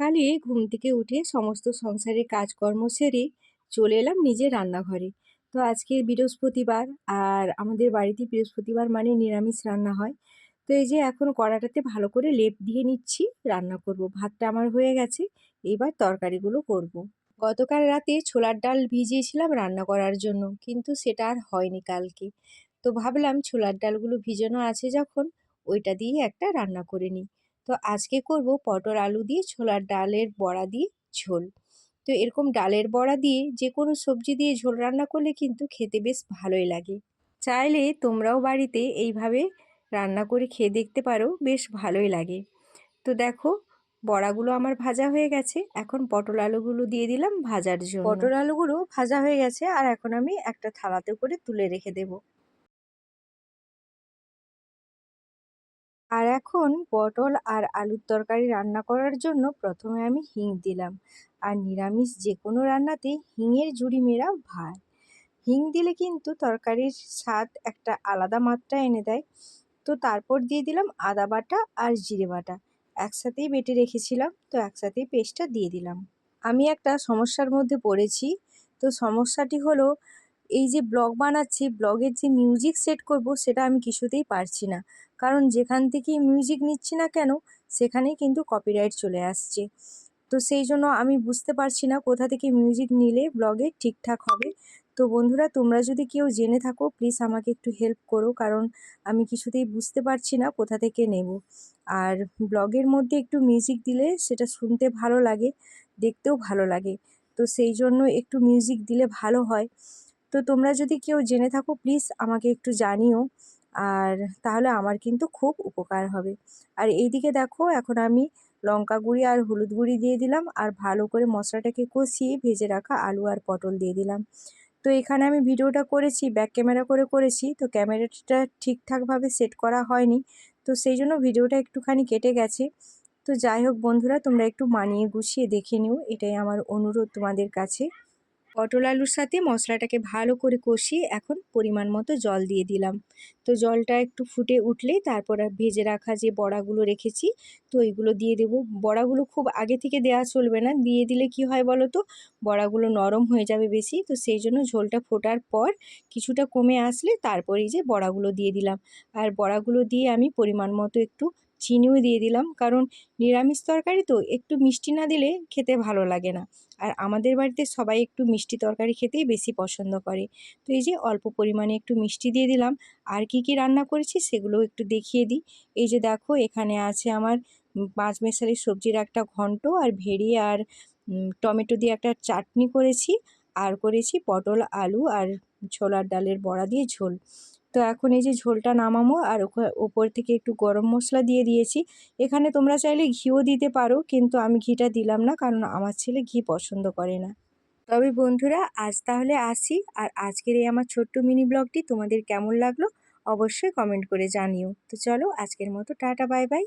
সকালে ঘুম থেকে উঠে সমস্ত সংসারের কাজকর্ম সেরে চলে এলাম নিজের রান্নাঘরে। তো আজকে বৃহস্পতিবার আর আমাদের বাড়িতে বৃহস্পতিবার মানে নিরামিষ রান্না হয়। তো এই যে এখন কড়াটাতে ভালো করে লেপ দিয়ে নিচ্ছি, রান্না করব। ভাতটা আমার হয়ে গেছে, এবার তরকারিগুলো করব। গতকাল রাতে ছোলার ডাল ভিজিয়েছিলাম রান্না করার জন্য, কিন্তু সেটা আর হয়নি কালকে। তো ভাবলাম ছোলার ডালগুলো ভিজানো আছে যখন, ওইটা দিয়ে একটা রান্না করে নিই। তো আজকে করব পটল আলু দিয়ে ছোলার ডালের বড়া দিয়ে ঝোল। তো এরকম ডালের বড়া দিয়ে যে কোনো সবজি দিয়ে ঝোল রান্না করলে কিন্তু খেতে বেশ ভালোই লাগে। চাইলে তোমরাও বাড়িতে এইভাবে রান্না করে খেয়ে দেখতে পারো, বেশ ভালোই লাগে। তো দেখো, বড়াগুলো আমার ভাজা হয়ে গেছে, এখন পটল আলুগুলো দিয়ে দিলাম ভাজার জন্য। পটল আলুগুলো ভাজা হয়ে গেছে, আর এখন আমি একটা থালাতে করে তুলে রেখে দেবো। আর এখন পটল আর আলুর তরকারি রান্না করার জন্য প্রথমে আমি হিং দিলাম। আর নিরামিষ যে কোনো রান্নাতে হিঙের জুড়ি মেরা ভার। হিং দিলে কিন্তু তরকারির স্বাদ একটা আলাদা মাত্রা এনে দেয়। তো তারপর দিয়ে দিলাম আদা বাটা আর জিরে বাটা। একসাথেই বেটে রেখেছিলাম, তো একসাথেই পেস্টটা দিয়ে দিলাম। আমি একটা সমস্যার মধ্যে পড়েছি। তো সমস্যাটি হলো এই যে ব্লগ বানাচ্ছি, ব্লগের যে মিউজিক সেট করব সেটা আমি কিছুতেই পারছি না। কারণ যেখান থেকেই মিউজিক নিচ্ছি না কেন, সেখানেই কিন্তু কপিরাইট চলে আসছে। তো সেই জন্য আমি বুঝতে পারছি না কোথা থেকে মিউজিক নিলে ব্লগে ঠিকঠাক হবে। তো বন্ধুরা, তোমরা যদি কেউ জেনে থাকো প্লিজ আমাকে একটু হেল্প করো, কারণ আমি কিছুতেই বুঝতে পারছি না কোথা থেকে নেব। আর ব্লগের মধ্যে একটু মিউজিক দিলে সেটা শুনতে ভালো লাগে, দেখতেও ভালো লাগে। তো সেই জন্য একটু মিউজিক দিলে ভালো হয়। তো তোমরা যদি কেউ জেনে থাকো প্লিজ আমাকে একটু জানিও। আর তাহলে আমার কিন্তু খুব উপকার হবে। আর এইদিকে দেখো, এখন আমি লঙ্কা গুঁড়ি আর হলুদ গুঁড়ি দিয়ে দিলাম। আর ভালো করে মশলাটাকে কষিয়ে ভেজে রাখা আলু আর পটল দিয়ে দিলাম। তো এখানে আমি ভিডিওটা করেছি ব্যাক ক্যামেরা করে করেছি। তো ক্যামেরাটা ঠিকঠাকভাবে সেট করা হয়নি। তো সেই জন্য ভিডিওটা একটুখানি কেটে গেছে। তো যাই হোক বন্ধুরা, তোমরা একটু মানিয়ে গুছিয়ে দেখে নিও। এটাই আমার অনুরোধ তোমাদের কাছে। পটল আলুর সাথে মশলাটাকে ভালো করে কষিয়ে এখন পরিমাণ মতো জল দিয়ে দিলাম। তো জলটা একটু ফুটে উঠলেই তারপর ভেজে রাখা যে বড়াগুলো রেখেছি, তো ওইগুলো দিয়ে দেবো। বড়াগুলো খুব আগে থেকে দেওয়া চলবে না। দিয়ে দিলে কি হয় বলো তো? বড়াগুলো নরম হয়ে যাবে বেশি। তো সেই জন্য ঝোলটা ফোটার পর কিছুটা কমে আসলে তারপরেই যে বড়াগুলো দিয়ে দিলাম। আর বড়াগুলো দিয়ে আমি পরিমাণ মতো একটু চিনিও দিয়ে দিলাম। কারণ নিরামিষ তরকারি তো একটু মিষ্টি না দিলে খেতে ভালো লাগে না। আর আমাদের বাড়িতে সবাই একটু মিষ্টি তরকারি খেতেই বেশি পছন্দ করে। তো এই যে অল্প পরিমাণে একটু মিষ্টি দিয়ে দিলাম। আর কি কি রান্না করেছি সেগুলো একটু দেখিয়ে দিই। এই যে দেখো, এখানে আছে আমার পাঁচ মেশালি সবজির একটা ঘন্ট আর ভেড়ি আর টমেটো দিয়ে একটা চাটনি করেছি। আর করেছি পটল, আলু আর ছোলার ডালের বড়া দিয়ে ঝোল। তো এখন এই যে ঝোলটা নামামো আর ওপর থেকে একটু গরম মশলা দিয়ে দিয়েছি। এখানে তোমরা চাইলে ঘিও দিতে পারো, কিন্তু আমি ঘিটা দিলাম না, কারণ আমার ছেলে ঘি পছন্দ করে না। তবে বন্ধুরা, আজ তাহলে আসি, আর আজকের এই আমার ছোট্ট মিনি ব্লগটি তোমাদের কেমন লাগল অবশ্যই কমেন্ট করে জানিও। তো চলো, আজকের মতো টাটা, বাই বাই।